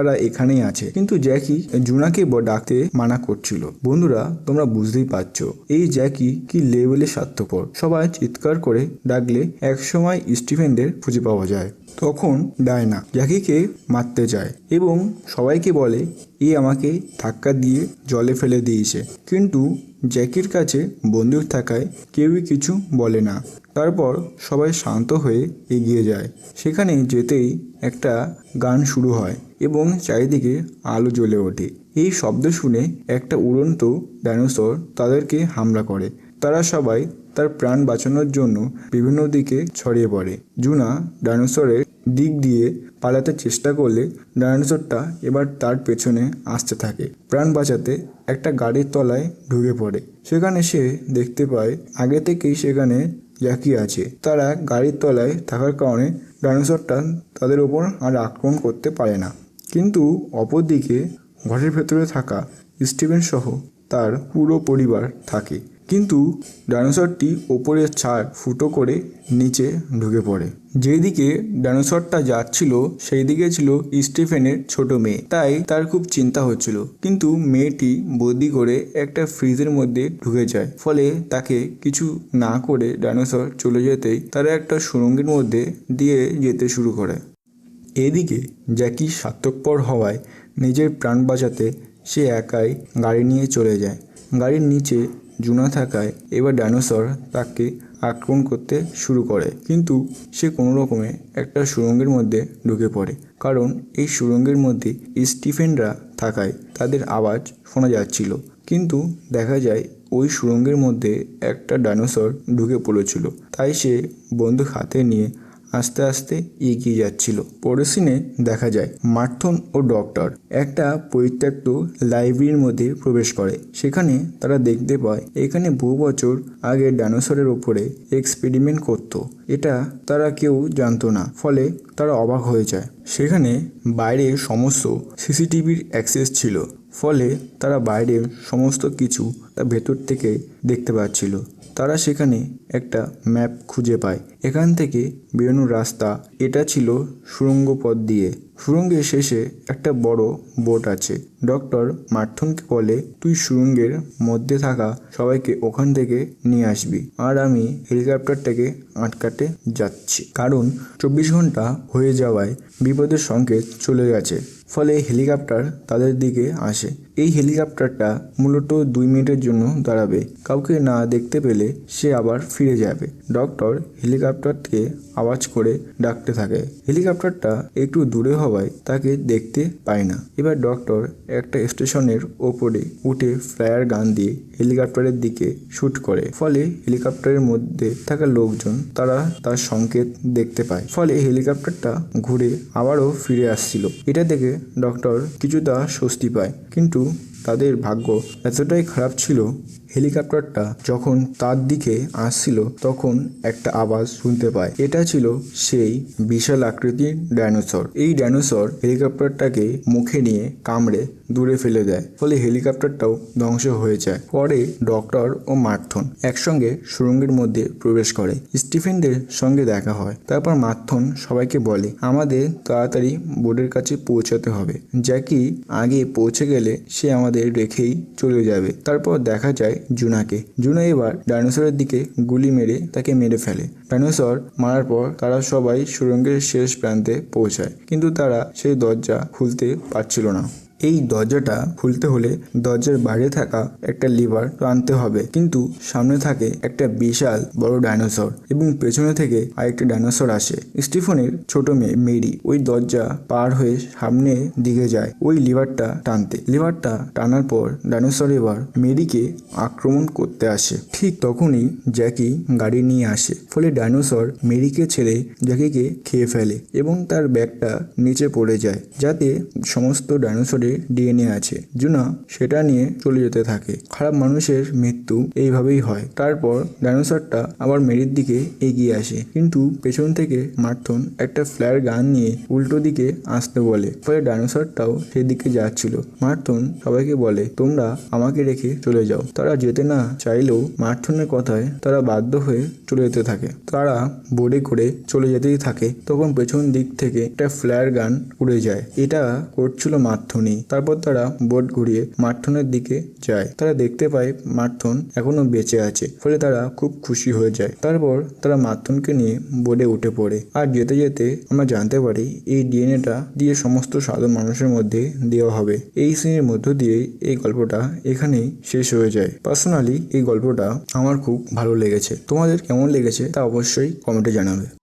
তারা এখানেই আছে। কিন্তু জ্যাকি জুনাকে ডাকতে মানা করছিল। বন্ধুরা, তোমরা বুঝতেই পারছ, এই জ্যাকি কি লেভেলে স্বার্থপর? সবাই চিৎকার করে ডাকলে একসময় স্টিফেনদের খুঁজে পাওয়া যায়। তখন ডায়না জ্যাকিকে মারতে যায় এবং সবাইকে বলে, এ আমাকে ধাক্কা দিয়ে জলে ফেলে দিয়েছে। কিন্তু জ্যাকির কাছে বন্দুক থাকায় কেউই কিছু বলে না। তারপর সবাই শান্ত হয়ে এগিয়ে যায়। সেখানে যেতেই একটা গান শুরু হয়। এবং চারিদিকে আলো জ্বলে ওঠে। এই শব্দ শুনে একটা উড়ন্ত ডাইনোসর তাদেরকে হামলা করে। তারা সবাই তার প্রাণ বাঁচানোর জন্য বিভিন্ন দিকে ছড়িয়ে পড়ে। জুনা ডাইনোসরের দিক দিয়ে পালাতে চেষ্টা করলে ডাইনোসরটা এবার তার পেছনে আসতে থাকে। প্রাণ বাঁচাতে একটা গাড়ির তলায় ঢুকে পড়ে। সেখানে সে দেখতে পায়, আগে থেকেই সেখানে জ্যাকি আছে। তারা গাড়ির তলায় থাকার কারণে ডাইনোসরটা তাদের ওপর আর আক্রমণ করতে পারে না। কিন্তু অপরদিকে ঘরের ভেতরে থাকা স্টিভেন সহ তার পুরো পরিবার থাকে। কিন্তু ডাইনোসরটি ওপরের ছাদ ফুটো করে নিচে ঢুকে পড়ে। যেদিকে ডাইনোসরটা যাচ্ছিল সেই দিকে ছিল স্টিফেনের ছোট মেয়ে। তাই তার খুব চিন্তা হচ্ছিল। কিন্তু মেয়েটি বদি করে একটা ফ্রিজের মধ্যে ঢুকে যায়। ফলে তাকে কিছু না করে ডাইনোসর চলে যেতেই তারা একটা সুরঙ্গের মধ্যে দিয়ে যেতে শুরু করে। এদিকে জ্যাকি স্বার্থপর হওয়ায় নিজের প্রাণ বাঁচাতে সে একাই গাড়ি নিয়ে চলে যায়। গাড়ির নিচে জুনা থাকায় এবার ডাইনোসর তাকে আক্রমণ করতে শুরু করে। কিন্তু সে কোনো রকমে একটা সুরঙ্গের মধ্যে ঢুকে পড়ে। কারণ এই সুরঙ্গের মধ্যে স্টিফেনরা থাকায় তাদের আওয়াজ শোনা যাচ্ছিল। কিন্তু দেখা যায় ওই সুরঙ্গের মধ্যে একটা ডাইনোসর ঢুকে পড়েছিল। তাই সে বন্দুক হাতে নিয়ে আস্তে আস্তে এগিয়ে যাচ্ছিল। পরের সিনে দেখা যায়, মার্থন ও ডক্টর একটা পরিত্যক্ত লাইব্রেরির মধ্যে প্রবেশ করে। সেখানে তারা দেখতে পায়, এখানে বহু বছর আগে ডাইনোসরের ওপরে এক্সপেরিমেন্ট করতো। এটা তারা কেউ জানতো না, ফলে তারা অবাক হয়ে যায়। সেখানে বাইরে সমস্ত সিসিটিভির অ্যাক্সেস ছিল, ফলে তারা বাইরের সমস্ত কিছু তার ভেতর থেকে দেখতে পাচ্ছিল। তারা সেখানে একটা ম্যাপ খুঁজে পায়। এখান থেকে বেরোনোর রাস্তা এটা ছিল সুড়ঙ্গ পথ দিয়ে। সুড়ঙ্গের শেষে একটা বড় বোট আছে। ডক্টর মার্থনকে বলে, তুই সুড়ঙ্গের মধ্যে থাকা, সবাইকে ওখান থেকে নিয়ে আসবি। আর আমি হেলিকপ্টারটাকে আটকাতে যাচ্ছি। কারণ চব্বিশ ঘণ্টা হয়ে যাওয়ায় বিপদের সংকেত চলে গেছে। ফলে হেলিকপ্টার তাদের দিকে আসে। এই হেলিকপ্টারটা মূলত দুই মিনিটের জন্য দাঁড়াবে। কাউকে না দেখতে পেলে সে আবার ফিরে যাবে। ডক্টর হেলিকপ্টারকে আওয়াজ করে ডাকতে থাকে। হেলিকপ্টারটা একটু দূরে হওয়ায় তাকে দেখতে পায় না। এবার ডক্টর একটা স্টেশনের ওপরে উঠে ফ্লায়ার গান দিয়ে হেলিকপ্টারের দিকে শুট করে। ফলে হেলিকপ্টারের মধ্যে থাকা লোকজন, তারা তার সংকেত দেখতে পায়। ফলে হেলিকপ্টারটা ঘুরে আবারও ফিরে আসছিল। এটা দেখে ডক্টর কিছুটা স্বস্তি পায়। কিন্তু muito তাদের ভাগ্য এতটাই খারাপ ছিল হেলিকপ্টারটা যখন তার দিকে আসছিল তখন একটা আওয়াজ শুনতে পায়। এটা ছিল সেই বিশাল আকৃতির ডাইনোসর। এই ডাইনোসর হেলিকপ্টারটাকে মুখে নিয়ে কামড়ে দূরে ফেলে দেয়, ফলে হেলিকপ্টারটাও ধ্বংস হয়ে যায়। পরে ডক্টর ও মার্থন একসঙ্গে সুরঙ্গের মধ্যে প্রবেশ করে। স্টিফেনদের সঙ্গে দেখা হয়। তারপর মার্থন সবাইকে বলে, আমাদের তাড়াতাড়ি বোর্ডের কাছে পৌঁছাতে হবে। জ্যাকি আগে পৌঁছে গেলে সে আমাদের রেখেই চলে যাবে। তারপর দেখা যায় জুনাকে। জুনা এবার ডাইনোসরের দিকে গুলি মেরে তাকে মেরে ফেলে। ডাইনোসর মারার পর তারা সবাই সুরঙ্গের শেষ প্রান্তে পৌঁছায়, কিন্তু তারা সেই দরজা খুলতে পারছিল না। এই দরজাটা খুলতে হলে দরজার বাইরে থাকা একটা লিভার টানতে হবে। কিন্তু সামনে থাকে একটা বিশাল বড় ডাইনোসর এবং পেছনে থেকে আরেকটা ডাইনোসর আসে। স্টিফনের ছোট মেয়ে মেরি ওই দরজা পার হয়ে সামনে দিকে যায়, ওই লিভারটা টানতে। লিভারটা টানার পর ডাইনোসর এবার মেরিকে আক্রমণ করতে আসে। ঠিক তখনই জ্যাকি গাড়ি নিয়ে আসে, ফলে ডাইনোসর মেরিকে ছেড়ে জ্যাকিকে খেয়ে ফেলে এবং তার ব্যাগটা নিচে পড়ে যায়, যাতে সমস্ত ডাইনোসরের মানুষের ডিএনএ আছে। জুনা সেটা নিয়ে চলে যেতে থাকে। খারাপ মানুষের মৃত্যু এইভাবেই হয়। তারপর ডাইনোসরটা আবার মেরির দিকে এগিয়ে আসে। কিন্তু পেছন থেকে মার্থন একটা ফ্ল্যার গান নিয়ে উল্টো দিকে আসতে বলে। ফলে ডাইনোসরটাও সেদিকে যাচ্ছিল। মার্থন সবাইকে বলে, তোমরা আমাকে রেখে চলে যাও। তারা যেতে না চাইলেও মার্থনের কথায় তারা বাধ্য হয়ে চলে যেতে থাকে। তারা বোর্ডে করে চলে যেতেই থাকে। তখন পেছন দিক থেকে একটা ফ্ল্যার গান উড়ে যায়। এটা করছিল মার্থনই। তারপর তারা বোর্ড ঘুরিয়ে মার্থনের দিকে যায়। তারা দেখতে পায় মার্থন এখনও বেঁচে আছে, ফলে তারা খুব খুশি হয়ে যায়। তারপর তারা মার্থনকে নিয়ে বোর্ডে উঠে পড়ে। আর যেতে যেতে আমরা জানতে পারি, এই ডিএনএটা দিয়ে সমস্ত সাধারণ মানুষের মধ্যে দেওয়া হবে। এই সিনের মধ্য দিয়ে এই গল্পটা এখানেই শেষ হয়ে যায়। পার্সোনালি এই গল্পটা আমার খুব ভালো লেগেছে। তোমাদের কেমন লেগেছে তা অবশ্যই কমেন্টে জানাবে।